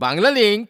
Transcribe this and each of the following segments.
Bangla link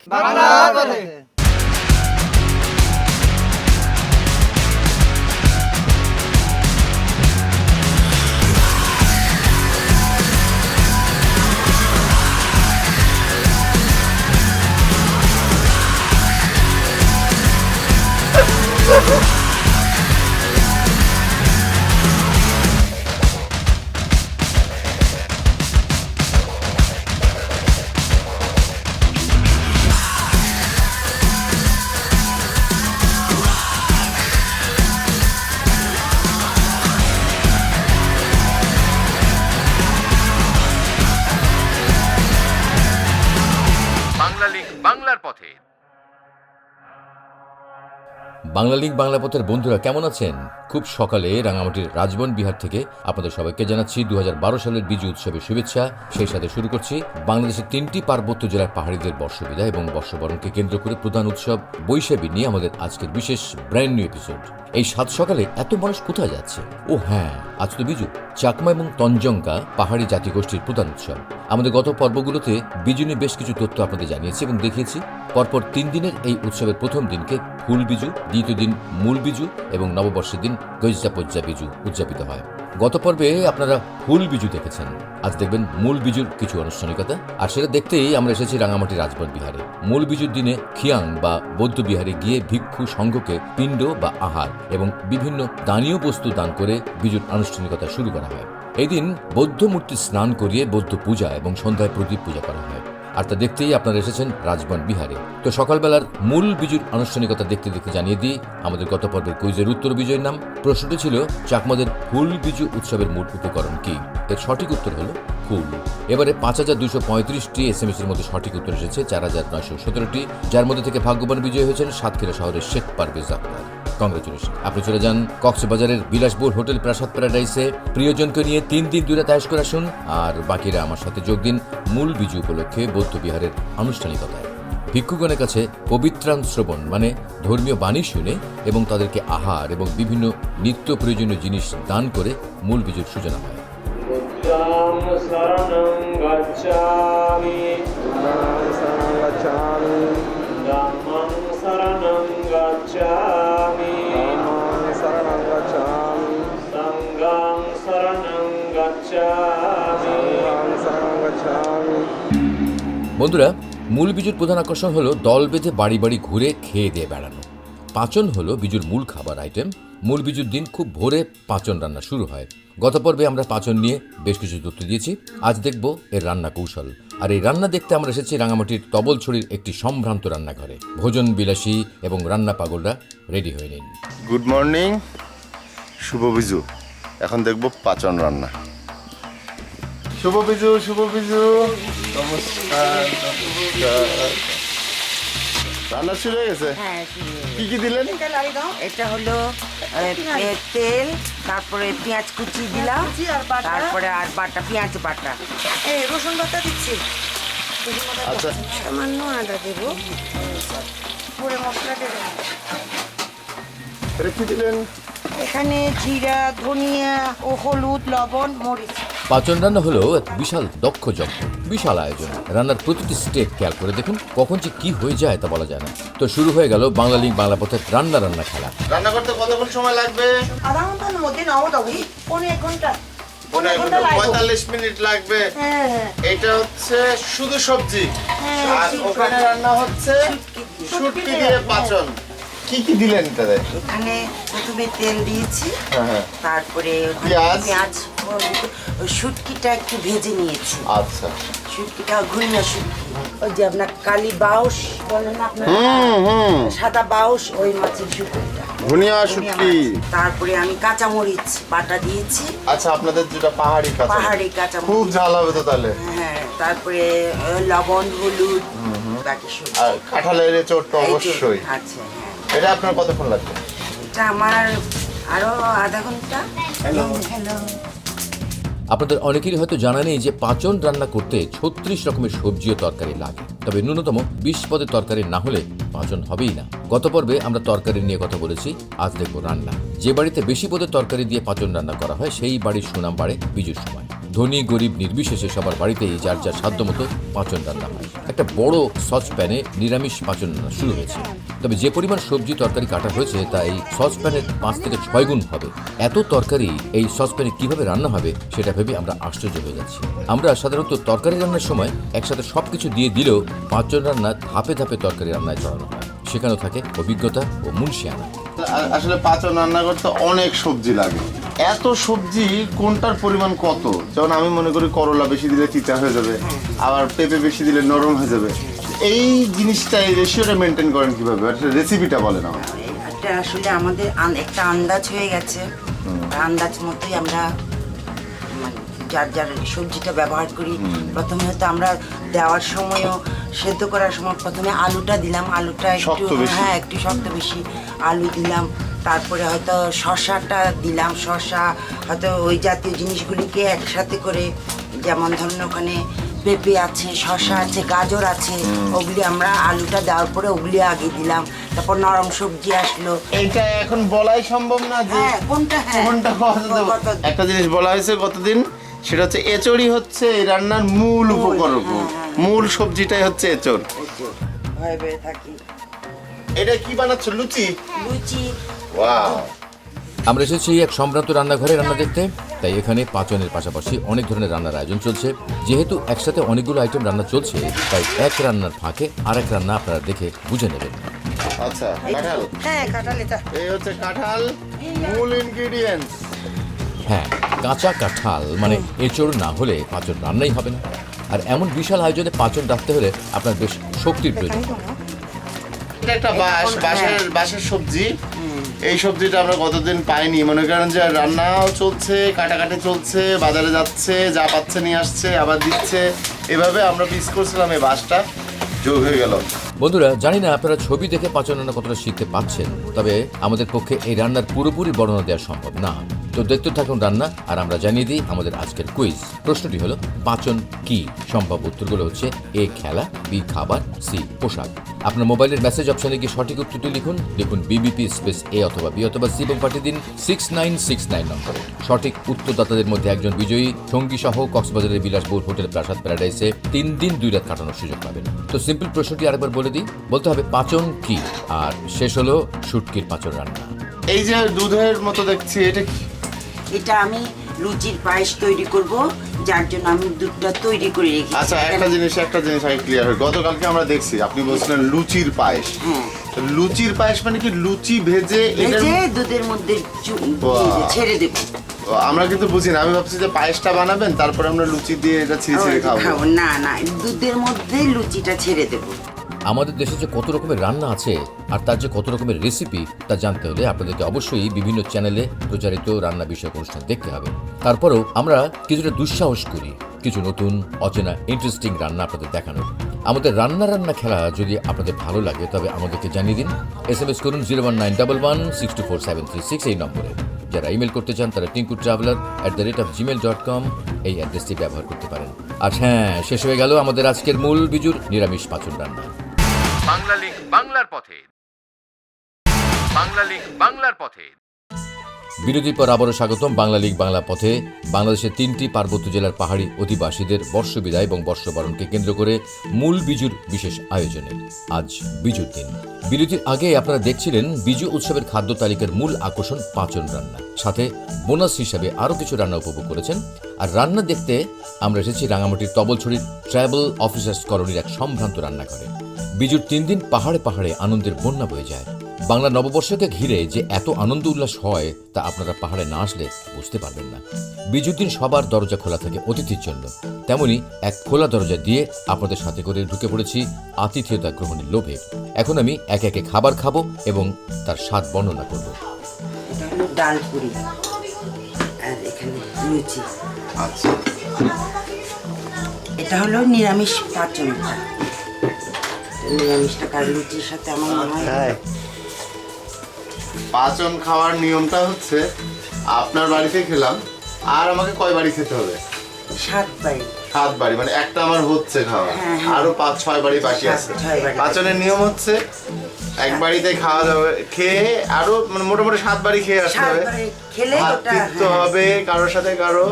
Bangla link Bangla পথের বন্ধুরা, কেমন আছেন? খুব সকালে রাঙামাটির রাজবন বিহার থেকে আপনাদের সবাইকে জানাচ্ছি দুহাজার বারো সালের বিজু উৎসবের শুভেচ্ছা। সেই সাথে শুরু করছি বাংলাদেশের তিনটি পার্বত্য জেলার পাহাড়িদের বর্ষবিদায় এবং বর্ষবরণকে কেন্দ্র করে প্রধান উৎসব বৈশাখী নিয়ে আমাদের আজকের বিশেষ ব্র্যান্ড নিউ এপিসোড এই সাত সকালে এত মানুষ কোথায় যাচ্ছে? ও হ্যাঁ আজ তো বিজু, চাকমা এবং তঞ্জঙ্কা পাহাড়ি জাতিগোষ্ঠীর প্রধান উৎসব। আমাদের গত পর্বগুলোতে বিজু নিয়ে বেশ কিছু তথ্য আপনাদের জানিয়েছি এবং দেখিয়েছি। পরপর তিন দিনের এই উৎসবের প্রথম দিনকে ফুল বিজু দিন মূল বিজু এবং নববর্ষের দিন গৈজা পজ্জা বিজু উদযাপিত হয়। গত পর্বে আপনারা ফুল বিজু দেখেছেন। আজ দেখবেন মূল বিজুর কিছু আনুষ্ঠানিকতা। আর সেটা দেখতেই আমরা এসেছি রাঙামাটি রাজবন বিহারে। মূল বিজুর দিনে খিয়াং বা বৌদ্ধ বিহারে গিয়ে ভিক্ষু সংঘকে পিণ্ড বা আহার এবং বিভিন্ন দানীয় বস্তু দান করে বিজুর আনুষ্ঠানিকতা শুরু করা হয়। এই দিন বৌদ্ধ মূর্তি স্নান করিয়ে বৌদ্ধ পূজা এবং সন্ধ্যায় প্রদীপ পূজা করা হয়। আর তা দেখতেই আপনারা এসেছেন রাজবন বিহারে। তো সকালবেলার মূল বিজুর আনুষ্ঠানিকতা দেখতে দেখতে জানিয়ে দিই, আমাদের গত পর্বের কুইজের উত্তর বিজয়ের নাম। প্রশ্নটি ছিল, চাকমাদের ফুল বিজু উৎসবের মূল উপকরণ কি? এর সঠিক উত্তর হলো ফুল। এবারে পাঁচ হাজার দুশো পঁয়ত্রিশটি এস এম এস এর মধ্যে সঠিক উত্তর এসেছে, চার হাজার নয়শো সতেরোটি, যার মধ্যে থেকে ভাগ্যবান বিজয়ী হয়েছেন সাতক্ষীরা শহরের শেখ পারভেজ আক্তার। কংগ্রেচুলেশন আপনি চলে যান কক্সবাজারের বিলাসপুর হোটেল প্রাসাদ প্যারাডাইসে প্রিয়জনকে নিয়ে তিন দিন দূরে তায়াস করে আসুন আর বাকিরা আমার সাথে যোগ দিন মূল বিজু উপলক্ষে বৌদ্ধ বিহারের আনুষ্ঠানিকতায় ভিক্ষুগণের কাছে পবিত্রান শ্রবণ মানে ধর্মীয় বাণী শুনে এবং তাদেরকে আহার এবং বিভিন্ন নিত্য প্রয়োজনীয় জিনিস দান করে মূল বিজুর সূচনা হয় बुद्धां शरणं गच्छामि धम्मं शरणं गच्छामि বন্ধুরা, মূল বিজুর প্রধান আকর্ষণ হলো দল বেঁধে বাড়ি বাড়ি ঘুরে খেয়ে দিয়ে বেড়ানো। পাচন হলো বিজুর মূল খাবার আইটেম মূল বিজুর দিন খুব ভোরে পাচন রান্না শুরু হয়। গত পর্বে আমরা পাচন নিয়ে বেশ কিছু তথ্য দিয়েছি। আজ দেখব এর রান্না কৌশল। আর এই রান্না দেখতে আমরা এসেছি রাঙামাটির তবলছড়ির একটি সম্ভ্রান্ত রান্নাঘরে। ভোজন বিলাসী এবং রান্না পাগলরা রেডি হয়ে নিন। গুড মর্নিং শুভ বিজু। এখন দেখব পাচন রান্না। শুভ বিজু শুভ বিজু। নমস্কার নমস্কার। রান্না শুরু হয়ে গেছে? শুরু হয়ে কি কি দিলেন? এটা হলো তেল তারপরে পেঁয়াজ কুচি দিলাম তারপরে আর বাটা পেঁয়াজ বাটা। এই রসুন বাটা দিচ্ছি। আচ্ছা। সামান্য আদা দেবো। পুরো মশলা দেবো। এটা কি দিলেন? এখানে জিরা ধনিয়া ও হলুদ লবণ মরিচ। পাচন রান্না হলো এক বিশাল দক্ষ যজ্ঞ বিশাল আয়োজন। রান্নার প্রতিটি স্টেপ খেয়াল করে দেখুন কখন যে কি হয়ে যায় তা বলা যায় না। তো শুরু হয়ে গেল বাংলা লিঙ্ক বাংলা পথের রান্না রান্না খেলা। রান্না করতে কতক্ষণ সময় লাগবে? আধা ঘণ্টার মধ্যে নাও দাবি পনেরো এক ঘণ্টা। পনেরো ঘণ্টা লাগবে। পঁয়তাল্লিশ মিনিট লাগবে। হ্যাঁ হ্যাঁ। এটা হচ্ছে শুধু সবজি। হ্যাঁ, আর ওখানে রান্না হচ্ছে শুটকি শুটকি দিয়ে দিয়ে পাচন। কি কি দিলেন তাদের এখানে প্রথমে তেল দিয়েছি হ্যাঁ হ্যাঁ। তারপরে পেঁয়াজ? ওই শুটকিটা একটু ভেজে নিয়েছি। আচ্ছা। শুটকিটা ঘুরিনা শুটকি। ওই যে আপনার কালি বাউস বলেন আপনার? সাদা বাউস ওই মাছের শুটকিটা। ধনিয়া ধনিয়া শুটকি। তারপরে আমি কাঁচামরিচ বাটা দিয়েছি। আচ্ছা আপনাদের যেটা পাহাড়ি কাঁচা পাহাড়ি খুব ঝাল হবে তো তাহলে। হ্যাঁ তারপরে লবণ হলুদ বাকি আর কাঁঠালের চোট তো অবশ্যই। আচ্ছা হ্যাঁ। এটা আপনার কতক্ষণ লাগবে? এটা আমার আরও আধা ঘণ্টা। হ্যালো হ্যালো আপনাদের অনেকেরই হয়তো জানা নেই যে পাঁচন রান্না করতে ছত্রিশ রকমের সবজি ও তরকারি লাগে। তবে ন্যূনতম বিশ পদের তরকারি না হলে পাঁচন হবেই না। গত পর্বে আমরা তরকারি নিয়ে কথা বলেছি, আজ দেখব রান্না। যে বাড়িতে বেশি পদের তরকারি দিয়ে পাঁচন রান্না করা হয়, সেই বাড়ির সুনাম বাড়ে বিজুর সময়। ধনী, গরিব, নির্বিশেষে সবার বাড়িতেই যার যার সাধ্য মতো পাচন রান্না হয়। একটা বড় সসপ্যানে নিরামিষ পাচন রান্না শুরু হয়েছে। তবে যে পরিমাণ সবজি তরকারি কাটা হয়েছে, তা এই সসপ্যানের পাঁচ থেকে ছয় গুণ হবে। এত তরকারি এই সসপ্যানে কীভাবে রান্না হবে, সেটা ভেবে আমরা আশ্চর্য হয়ে যাচ্ছি। আমরা সাধারণত তরকারি রান্নার সময় একসাথে সব কিছু দিয়ে দিলেও পাঁচজন রান্না ধাপে ধাপে তরকারি রান্নায় চড়ানো হয়। সেখানেও থাকে অভিজ্ঞতা ও মুন্সিয়ানা আসলে পাচন রান্না করতে অনেক সবজি লাগে। এত সবজি কোনটার পরিমাণ কত? যেমন আমি মনে করি করলা বেশি দিলে চিচা হয়ে যাবে আবার পেঁপে বেশি দিলে নরম হয়ে যাবে। এই জিনিসটা এই রেশিওটা মেনটেন করেন কীভাবে? রেসিপিটা বলেন আমার এটা আসলে আমাদের একটা আন্দাজ হয়ে গেছে। আন্দাজ মতোই আমরা মানে যার যার সবজিটা ব্যবহার করি। প্রথমে হয়তো আমরা দেওয়ার সময়ও সেদ্ধ করার সময় প্রথমে আলুটা দিলাম। আলুটা একটু শক্ত হ্যাঁ একটু শক্ত বেশি আলু দিলাম। তারপরে হয়তো শশাটা দিলাম শশা হয়তো ওই জাতীয় জিনিসগুলিকে একসাথে করে যেমন ধরুন ওখানে পেঁপে আছে শশা আছে গাজর আছে ওগুলি আমরা আলুটা দেওয়ার পরে ওগুলি আগে দিলাম তারপর নরম সবজি আসলো। এইটা এখন বলাই সম্ভব না যে হ্যাঁ কোনটা হ্যাঁ। কোনটা একটা জিনিস বলা হয়েছে কতদিন? সেটা হচ্ছে এচড়ি হচ্ছে রান্নার মূল উপকরণ। হ্যাঁ। মূল সবজিটাই হচ্ছে এচড়। ভয়ে ভয়ে থাকি। এটা কি বানাচ্ছ লুচি? লুচি। ওয়াও। আমরা এসেছি এক সম্ভ্রান্ত রান্নাঘরে রান্না দেখতে তাই এখানে পাচনের পাশাপাশি অনেক ধরনের রান্নার আয়োজন চলছে। যেহেতু একসাথে অনেকগুলো আইটেম রান্না চলছে তাই এক রান্নার ফাঁকে আরেক রান্না আপনারা দেখে বুঝে নেবেন। আচ্ছা কাঁঠাল? হ্যাঁ কাঁঠাল এটা। এই হচ্ছে কাঁঠাল মূল ইনগ্রেডিয়েন্টস হ্যাঁ কাঁচা কাঁঠাল মানে এচোড় না হলে পাচন রান্নাই হবে না। আর এমন বিশাল আয়োজনে পাচন রাখতে হলে আপনার বেশ শক্তির প্রয়োজন। এটা একটা বাঁশ বাঁশের বাঁশের সবজি। এই সবজিটা আমরা কতদিন পাইনি। মনে করেন যে রান্নাও চলছে কাটাকাটি চলছে বাজারে যাচ্ছে যা পাচ্ছে নিয়ে আসছে আবার দিচ্ছে। এভাবে আমরা পিস করছিলাম এই বাঁশটা। যোগ হয়ে গেল। বন্ধুরা জানি না আপনারা ছবি দেখে পাচন রান্না কতটা শিখতে পাচ্ছেন তবে আমাদের পক্ষে এই রান্নার পুরোপুরি বর্ণনা দেওয়া সম্ভব না। তো দেখতে থাকুন রান্না, আর আমরা জানিয়ে দিই আমাদের আজকের কুইজ প্রশ্নটি হলো পাচন কি? সম্ভব উত্তরগুলো হচ্ছে এ, খেলা, বি, খাবার, সি, পোশাক। আপনার মোবাইলের মেসেজ অপশনে গিয়ে সঠিক উত্তরটি লিখুন। লিখুন বিবিপি স্পেস এ অথবা বি অথবা সি এবং পাঠিয়ে দিন সিক্স নাইন সিক্স নাইন নম্বরে। সঠিক উত্তরদাতাদের মধ্যে একজন বিজয়ী, সঙ্গী সহ কক্সবাজারের বিলাসবহুল হোটেল প্রাসাদ প্যারাডাইসে তিন দিন দুই রাত কাটানোর সুযোগ পাবেন। তো সিম্পল প্রশ্নটি আরেকবার বলে দিই, বলতে হবে পাচন কি? আর শেষ হলো শুটকির পাচন রান্না। এই যে দুধের মতো দেখছি, এটা কি এটা আমি লুচির পায়েস তৈরি করব যার জন্য আমি দুধটা তৈরি করে রেখেছি। আচ্ছা একটা জিনিস একটা জিনিস আগে ক্লিয়ার হয় গতকালকে আমরা দেখছি আপনি বলছিলেন লুচির পায়েস। হ্যাঁ। লুচির পায়েস মানে কি লুচি ভেজে ভেজে দুধের মধ্যে ছেড়ে দেবো। আমরা কিন্তু বুঝি না আমি ভাবছি যে পায়েসটা বানাবেন তারপরে আমরা লুচি দিয়ে এটা ছিঁড়ে ছিঁড়ে খাব। খাব। না না দুধের মধ্যে লুচিটা ছেড়ে দেবো। আমাদের দেশে যে কত রকমের রান্না আছে আর তার যে কত রকমের রেসিপি তা জানতে হলে আপনাদেরকে অবশ্যই বিভিন্ন চ্যানেলে প্রচারিত রান্না বিষয়ক অনুষ্ঠান দেখতে হবে। তারপরেও আমরা কিছুটা দুঃসাহস করি, কিছু নতুন, অচেনা ইন্টারেস্টিং রান্না আপনাদের দেখানোর। আমাদের রান্না রান্না খেলা যদি আপনাদের ভালো লাগে, তবে আমাদেরকে জানিয়ে দিন। এস এম এস করুন zero one nine double one, six two four seven three, six এই নম্বরে। যারা ইমেল করতে চান, তারা Tinku traveller at the rate of Gmail dot com এই অ্যাড্রেসটি ব্যবহার করতে পারেন। আর হ্যাঁ শেষ হয়ে গেল আমাদের আজকের মূল বিজুর নিরামিষ পাচন রান্না। বাংলা লিঙ্ক বাংলার পথে। বাংলার পথে। বিরতির পর আবারও স্বাগতম বাংলা লিগ বাংলা পথে। বাংলাদেশের তিনটি পার্বত্য জেলার পাহাড়ি অধিবাসীদের বর্ষবিদায় এবং বর্ষবরণকে কেন্দ্র করে মূল বিজুর বিশেষ আয়োজনে আজ বিজুর দিন। বিরতির আগে আপনারা দেখছিলেন বিজু উৎসবের খাদ্য তালিকার মূল আকর্ষণ পাচন রান্না। সাথে বোনাস হিসাবে আরও কিছু রান্না উপভোগ করেছেন। আর রান্না দেখতে আমরা এসেছি রাঙামাটির তবলছড়ির ট্রাইবাল অফিসার্স কলোনির এক সম্ভ্রান্ত রান্নাঘরে। বিজুর তিন দিন পাহাড়ে পাহাড়ে আনন্দের বন্যা বয়ে যায়। বাংলা নববর্ষকে ঘিরে যে এত আনন্দ উল্লাস হয় তা আপনারা পাহাড়ে না আসলে বুঝতে পারবেন না। বিজুর দিন সবার দরজা খোলা থাকে অতিথির জন্য। তেমনি এক খোলা দরজা দিয়ে আপনাদের সাথে করে ঢুকে পড়েছি আতিথেয়তা গ্রহণের লোভে। এখন আমি একে একে খাবার খাব এবং তার স্বাদ বর্ণনা করব। এটা ডাল পুরি আর এখানে লুচি। আচ্ছা। এটা হলো নিরামিষ পাচনটা নিরামিষটা কার লুচির সাথে আমার মনে হয় পাচন খাওয়ার নিয়মটা হচ্ছে আপনার বাড়িতে খেলাম আর আমাকে কয় বাড়ি খেতে হবে? সাত বাড়ি। সাত বাড়ি মানে একটা আমার হচ্ছে খাওয়া হ্যাঁ, হ্যাঁ। আরও পাঁচ ছয় বাড়ি বাকি আছে। পাচনের নিয়ম হচ্ছে এক বাড়িতে খাওয়া যাবে খেয়ে আরও মানে মোটামুটি সাত বাড়ি খেয়ে আসতে হবে। হ্যাঁ। হবে কারোর সাথে কারও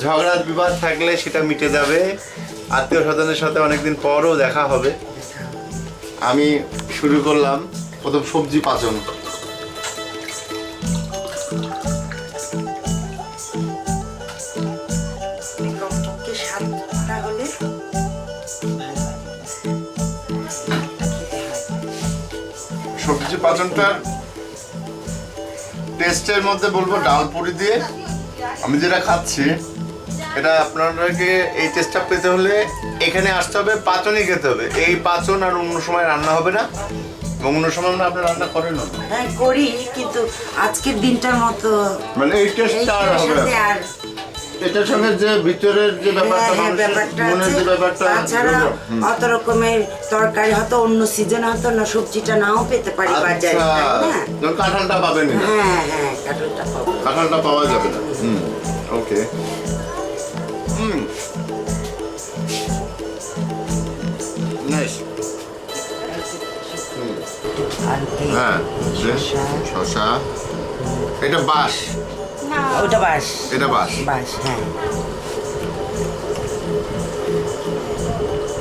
ঝগড়া বিবাদ থাকলে সেটা মিটে যাবে। আত্মীয় স্বজনের সাথে অনেকদিন পরও দেখা হবে। আমি শুরু করলাম প্রথম সবজি পাচন। সবজি পাচনটার টেস্টের মধ্যে বলব ডাল পুরি দিয়ে। আমি যেটা খাচ্ছি এটা আপনাদেরকে এই টেস্টটা পেতে হলে এখানে আসতে হবে পাচনই খেতে হবে। এই পাচন আর অন্য সময় রান্না হবে না এবং অন্য সময় না আপনি রান্না করেন না। হ্যাঁ করি কিন্তু আজকের দিনটার মতো মানে এই টেস্টটা আর হবে না। আর এটার সঙ্গে যে ভিতরের যে ব্যাপারটা হ্যাঁ, হ্যাঁ, ব্যাপারটা মনের আছে। যে ব্যাপারটা তাছাড়া অত রকমের তরকারি হয়তো অন্য সিজন হয়তো না সবজিটা নাও পেতে পারি বাজারে আচ্ছা যেমন কাঁঠালটা পাবেন হ্যাঁ হ্যাঁ কাঠলটা পাবো। কাঁঠালটা পাওয়া যাবে না। হুম ওকে। হ্যাঁ শসা। শশা। এটা বাঁশ। ওটা বাস এটা বাঁশ। বাস হ্যাঁ।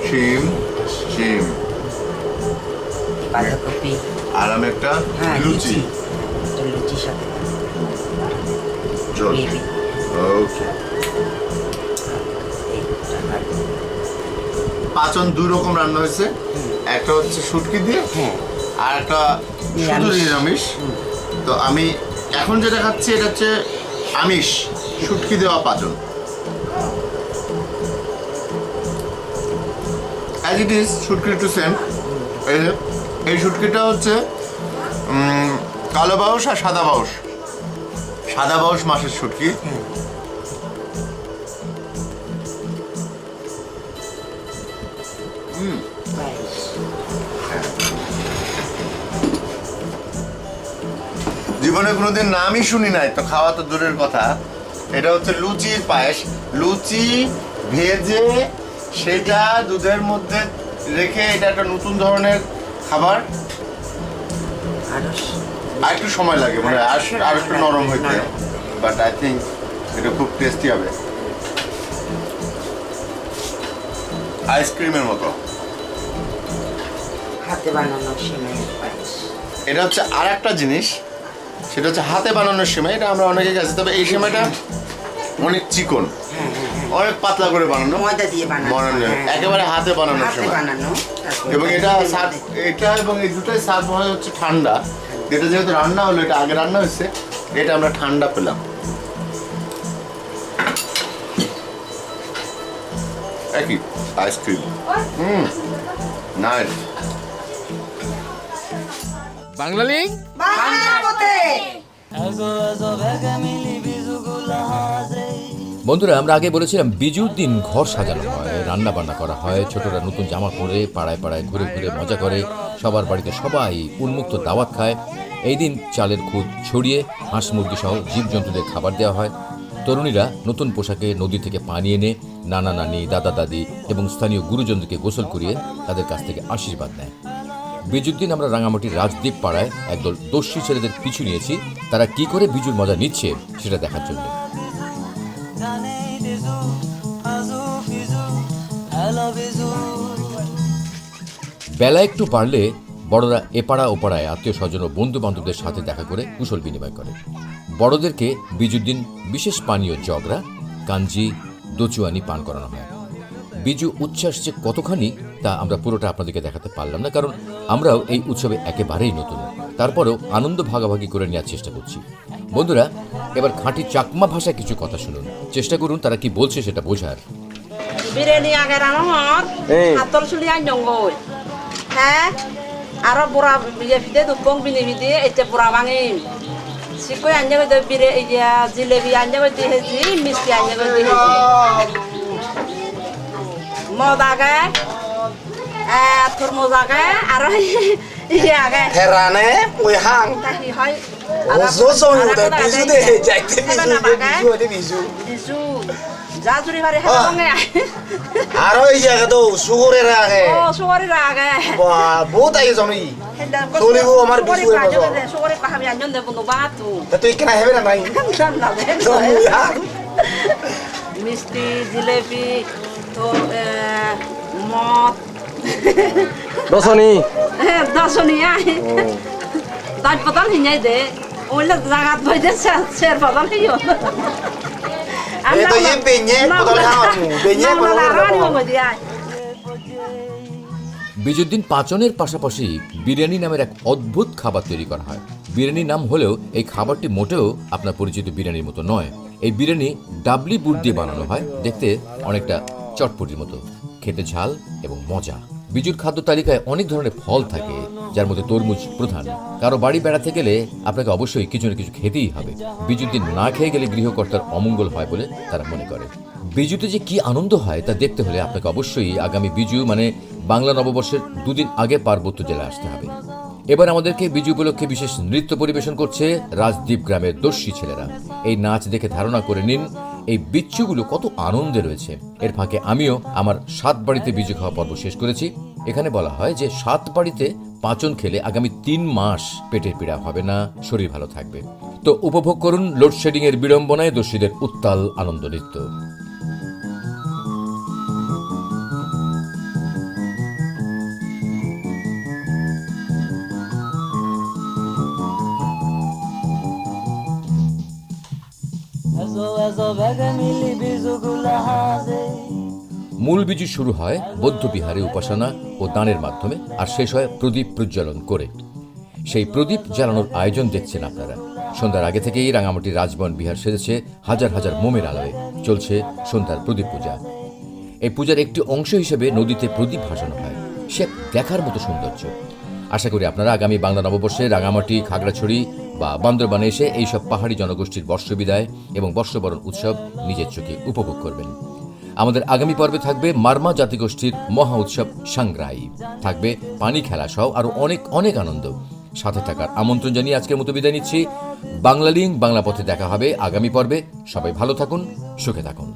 শিম শিম। বাঁধাকপি। আর আমি একটা হ্যাঁ লুচি। লুচি। সাথে। ওকে পাচন দুই রকম রান্না হয়েছে। একটা হচ্ছে শুটকি দিয়ে হ্যাঁ। আর একটা শুধু নিরামিষ। তো আমি এখন যেটা খাচ্ছি এটা হচ্ছে আমিষ শুটকি দেওয়া পাচন অ্যাজ ইট ইজ শুটকি টু সেন্ট এই শুটকিটা হচ্ছে কালো বাউস আর সাদা বাউস সাদা বাউস মাছের শুটকি। জীবনে কোনোদিন নামই শুনি নাই তো খাওয়া তো দূরের কথা। এটা হচ্ছে লুচির পায়েস। লুচি ভেজে সেটা দুধের মধ্যে রেখে এটা একটা নতুন ধরনের খাবার। আর একটু সময় লাগে মানে আর আর একটু নরম হইতে। বাট আই থিঙ্ক এটা খুব টেস্টি হবে। আইসক্রিমের মতো। হাতে বানানো সিমের পায়েস। এটা হচ্ছে আর একটা জিনিস। সেটা হচ্ছে হাতে বানানোর সময় এটা আমরা অনেকে গেছি তবে এই সময়টা অনেক চিকন। অনেক পাতলা করে বানানো। ময়দা দিয়ে বানানো। বানানো হ্যাঁ। একেবারে হাতে বানানোর হাতে সময় বানানো। তারপর এবং এটা। এটা এবং এই দুটোই সার্ভ হয় হচ্ছে ঠান্ডা। এটা যেহেতু রান্না হলো এটা আগে রান্না হয়েছে এটা আমরা ঠান্ডা পেলাম। একই ice cream hmm nice Bangla link বন্ধুরা আমরা আগে বলেছিলাম বিজুর দিন ঘর সাজানো হয় রান্না বান্না করা হয় ছোটরা নতুন জামা পরে পাড়ায় পাড়ায় ঘুরে ঘুরে মজা করে সবার বাড়িতে সবাই উন্মুক্ত দাওয়াত খায়। এই দিন চালের খুদ ছড়িয়ে হাঁস মুরগি সহ জীবজন্তুদের খাবার দেওয়া হয়। তরুণীরা নতুন পোশাকে নদী থেকে পানি এনে নানা নানি দাদা দাদি এবং স্থানীয় গুরুজনদেরকে গোসল করিয়ে তাদের কাছ থেকে আশীর্বাদ নেয়। বিজুর দিন আমরা রাঙামাটির রাজদ্বীপ পাড়ায় একদল দস্যি ছেলেদের পিছু নিয়েছি। তারা কি করে বিজুর মজা নিচ্ছে সেটা দেখার জন্য। বেলা একটু বাড়লে বড়রা এপাড়া ওপাড়ায় আত্মীয় স্বজন ও বন্ধু বান্ধবদের সাথে দেখা করে কুশল বিনিময় করে। বড়দেরকে বিজুদ্দিন, বিশেষ পানীয় জগরা, কাঞ্জি, দচুয়ানি পান করানো হয়। বিজু উচ্ছ্বাস যে কতখানি তা আমরা পুরোটা আপনাদেরকে দেখাতে পারলাম না কারণ আমরাও এই উৎসবে একেবারেই নতুন। তারপরেও আনন্দ ভাগাভাগি করে নেওয়ার চেষ্টা করছি। বন্ধুরা এবার খাঁটি চাকমা ভাষায় কিছু কথা শুনুন। চেষ্টা করুন তারা কি বলছে সেটা বোঝার। বিরিয়ানি আগে হন হাতল চুলি আই নঙ্গই হ্যাঁ? আরও বুড়া বিয়ে ফিদে দুপং বিনি ফিদে এতে বুড়া ভাঙিম সিকই আনজে গই বিরে ইয়া জিলেবি আনজে গই দিহেছি মিষ্টি আনজে গই দিহেছি মদ আগে এ থরমুজ আগে আর ইয়ে আগে we hang. তাহি হয় Ozo so you the bizu de jaite bizu de bizu de bizu. Biju যা জুরি ভারে হেলা মঙ্গে Aro এই জায়গা তো সুগরের আগে। ও সুগরি আগে বা বহুত আগে জমি। চলিব আমার বিজু বছর। সুগরি কাহাবি আনজন দে বন্ধু বাতু তুই কেনা হেবে না নাই। তো মিষ্টি জিলেপি তো এ, মদ। দশনি। দশনি আই। তাই পতাল হিഞ്ഞাই দে ওইলে জাগাত বই দে শের পতাল হিও। Eh, to yen penye, potol hangat mo. Penye, potol hangat mo. mo. বিজুর দিন পাচনের পাশাপাশি বিরিয়ানি নামের এক অদ্ভুত খাবার তৈরি করা হয়। বিরিয়ানি নাম হলেও এই খাবারটি মোটেও আপনার পরিচিত বিরিয়ানির মতো নয়। এই বিরিয়ানি ডাবলি বুট দিয়ে বানানো হয়। দেখতে অনেকটা চটপটির মতো। খেতে ঝাল এবং মজা। বিজুর খাদ্য তালিকায় অনেক ধরনের ফল থাকে, যার মধ্যে তরমুজ প্রধান। কারও বাড়ি বেড়াতে গেলে আপনাকে অবশ্যই কিছু না কিছু খেতেই হবে। বিজুর দিন না খেয়ে গেলে গৃহকর্তার অমঙ্গল হয় বলে তারা মনে করে। বিজুতে যে কি আনন্দ হয় তা দেখতে হলে আপনাকে অবশ্যই আগামী বিজু মানে বাংলা নববর্ষের দুদিন আগে পার্বত্য জেলায় আসতে হবে। এবার আমাদেরকে বিজু উপলক্ষে বিশেষ নৃত্য পরিবেশন করছে রাজদ্বীপ গ্রামের দস্যি ছেলেরা। এই নাচ দেখে ধারণা করে নিন এই বিচ্ছুগুলো কত আনন্দে রয়েছে। এর ফাঁকে আমিও আমার সাত বাড়িতে বিজয় খাওয়া পর্ব শেষ করেছি। এখানে বলা হয় যে সাত বাড়িতে পাঁচন খেলে আগামী তিন মাস পেটের পীড়া হবে না, শরীর ভালো থাকবে। তো উপভোগ করুন লোডশেডিং এর বিড়ম্বনায় দোষীদের উত্তাল আনন্দ নৃত্য মূল বিজু শুরু হয় বৌদ্ধবিহারে উপাসনা ও দানের মাধ্যমে, আর শেষ হয় প্রদীপ প্রজ্বলন করে। সেই প্রদীপ জ্বালানোর আয়োজন দেখছেন আপনারা। সন্ধ্যার আগে থেকেই রাঙামাটি রাজবন বিহার সেজেছে হাজার হাজার মোমের আলোয়। চলছে সন্ধ্যার প্রদীপ পূজা। এই পূজার একটি অংশ হিসেবে নদীতে প্রদীপ ভাসানো হয়। সে দেখার মতো সৌন্দর্য। আশা করি আপনারা আগামী বাংলা নববর্ষে রাঙামাটি, খাগড়াছড়ি বা বান্দরবানে এসে এইসব পাহাড়ি জনগোষ্ঠীর বর্ষবিদায় এবং বর্ষবরণ উৎসব নিজের চোখে উপভোগ করবেন। আমাদের আগামী পর্বে থাকবে মার্মা জাতিগোষ্ঠীর মহা উৎসব সাংগ্রাই থাকবে পানি খেলা সহ আরও অনেক অনেক আনন্দ। সাথে থাকার আমন্ত্রণ জানিয়ে আজকের মতো বিদায় নিচ্ছি। বাংলা লিঙ্ক বাংলা পথে দেখা হবে আগামী পর্বে। সবাই ভালো থাকুন, সুখে থাকুন।